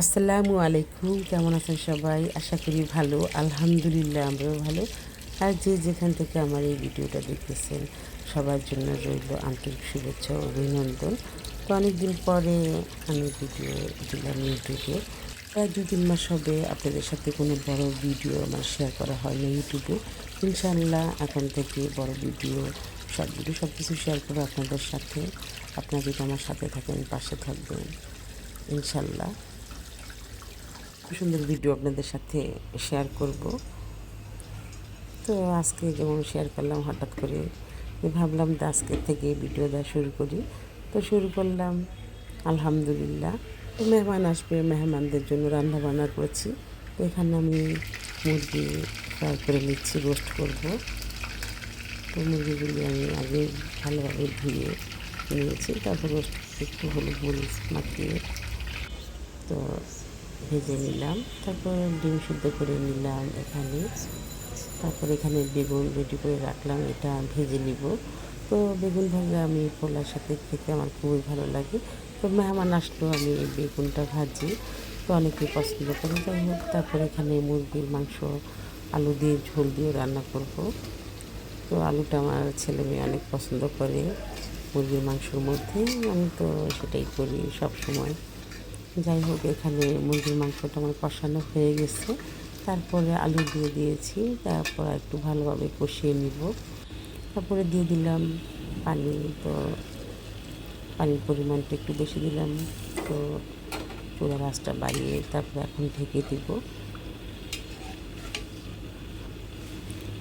আসসালামু আলাইকুম, কেমন আছেন সবাই? আশা করি ভালো, আলহামদুলিল্লাহ আমরাও ভালো। আর যে যেখান থেকে আমার এই ভিডিওটা দেখতেছেন, সবার জন্য রইল আন্তরিক শুভেচ্ছা ও অভিনন্দন। তো অনেকদিন পরে আমি ভিডিও দিলাম ইউটিউবে। প্রায় দু তিন মাস হবে আপনাদের সাথে কোনো বড় ভিডিও আমার শেয়ার করা হয় না ইউটিউবে। ইনশাআল্লাহ এখন থেকে বড় ভিডিও শর্ট ভিডিও সব কিছু শেয়ার করব আপনাদের সাথে। আপনারা যদি আমার সাথে থাকেন, পাশে থাকবেন ইনশাল্লাহ সুন্দর ভিডিও আপনাদের সাথে শেয়ার করব। তো আজকে যেমন শেয়ার করলাম, হঠাৎ করে ভাবলাম যে আজকে থেকে ভিডিও দেওয়া শুরু করি। তো শুরু করলাম, আলহামদুলিল্লাহ। তো মেহমান আসবে, মেহমানদের জন্য রান্না বান্না করছি। তো এখানে আমি মুরগি ফ্রাই করে নিচ্ছি রোস্ট করব। তো মুরগিগুলি আমি আগে ভালোভাবে ধুয়ে নিয়েছি, তারপর রোস্ট একটু হলুদ মরিচ মাখিয়ে। তো ভেজে নিলাম। তারপর ডিম সিদ্ধ করে নিলাম এখানে। তারপর এখানে বেগুন রেডি করে রাখলাম, এটা ভেজে নিব। তো বেগুন ভাজা আমি পোলার সাথে খেতে আমার খুবই ভালো লাগে। তো মেহমান আসলেও আমি বেগুনটা ভাজি। তো অনেকেই পছন্দ করে, যাই হোক, তারপর এখানে মুরগির মাংস, আলু দিয়ে ঝোল দিয়ে রান্না করব। তো আলুটা আমার ছেলে মেয়ে অনেক পছন্দ করে মুরগির মাংসর মধ্যে, আমি তো সেটাই করি সব সময় যাই হোক, এখানে মুরগির মাংসটা আমার কষানো হয়ে গেছে। তারপরে আলু দিয়ে দিয়েছি, তারপর একটু ভালোভাবে কষিয়ে নিব। তারপরে দিয়ে দিলাম পানি, তো পানির পরিমাণটা একটু বেশি দিলাম, তো পুরো রাসটা বাড়িয়ে তারপরে এখন ঢেকে দিব।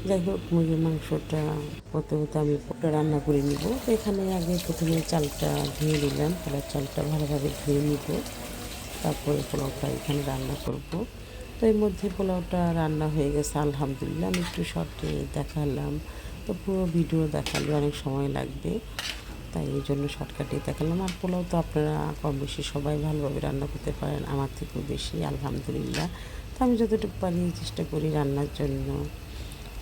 যাই হোক, মুরগির মাংসটা হতে আমি রান্না করে নিব। এখানে আগে প্রথমে চালটা ধুয়ে নিলাম পোলার চালটা ভালোভাবে ধুয়ে নিব। তারপরে পোলাওটা এখানে রান্না করব। তো এর মধ্যে পোলাওটা রান্না হয়ে গেছে, আলহামদুলিল্লাহ। আমি একটু শর্টে দেখালাম। তো পুরো ভিডিও দেখালে অনেক সময় লাগবে। তাই এই জন্য শর্টকাটে দেখালাম। আর পোলাও তো আপনারা কম বেশি সবাই ভালোভাবে রান্না করতে পারেন, আমার থেকেও বেশি, আলহামদুলিল্লাহ। তো আমি যতটুকু পারি চেষ্টা করি রান্নার জন্য।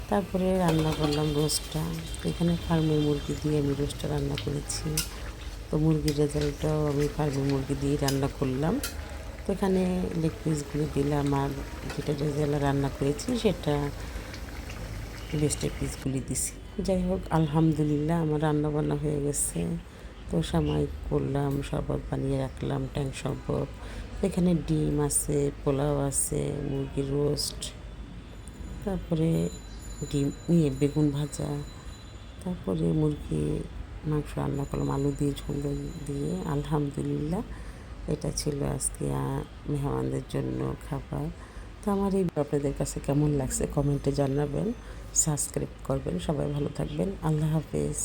তারপরে রান্না করলাম রোস্টটা এখানে ফার্মের মুরগি দিয়ে আমি রোস্টটা রান্না করেছি। তো মুরগির রেজাল্টটাও আমি ফার্মের মুরগি দিয়ে রান্না করলাম। তো এখানে লেগ পিসগুলো দিলাম আর যেটা রেজাল্ট রান্না করেছি সেটা বেস্টের পিসগুলি দিছি। যাই হোক, আলহামদুলিল্লাহ আমার রান্না বান্না হয়ে গেছে। তো সময় করলাম, শরবত বানিয়ে রাখলাম, ট্যাং শরবত। এখানে ডিম আছে, পোলাও আছে, মুরগির রোস্ট। তারপরে ডিম নিয়ে বেগুন ভাজা। তারপরে মুরগি মাংস রান্না করলাম, আলু দিয়ে ঝোল দিয়ে। আলহামদুলিল্লাহ এটা ছিল আজকে মেহমানদের জন্য খাবার। তো আমার এই আপনাদের কাছে কেমন লাগছে কমেন্টে জানাবেন সাবস্ক্রাইব করবেন। সবাই ভালো থাকবেন। আল্লাহ হাফেজ।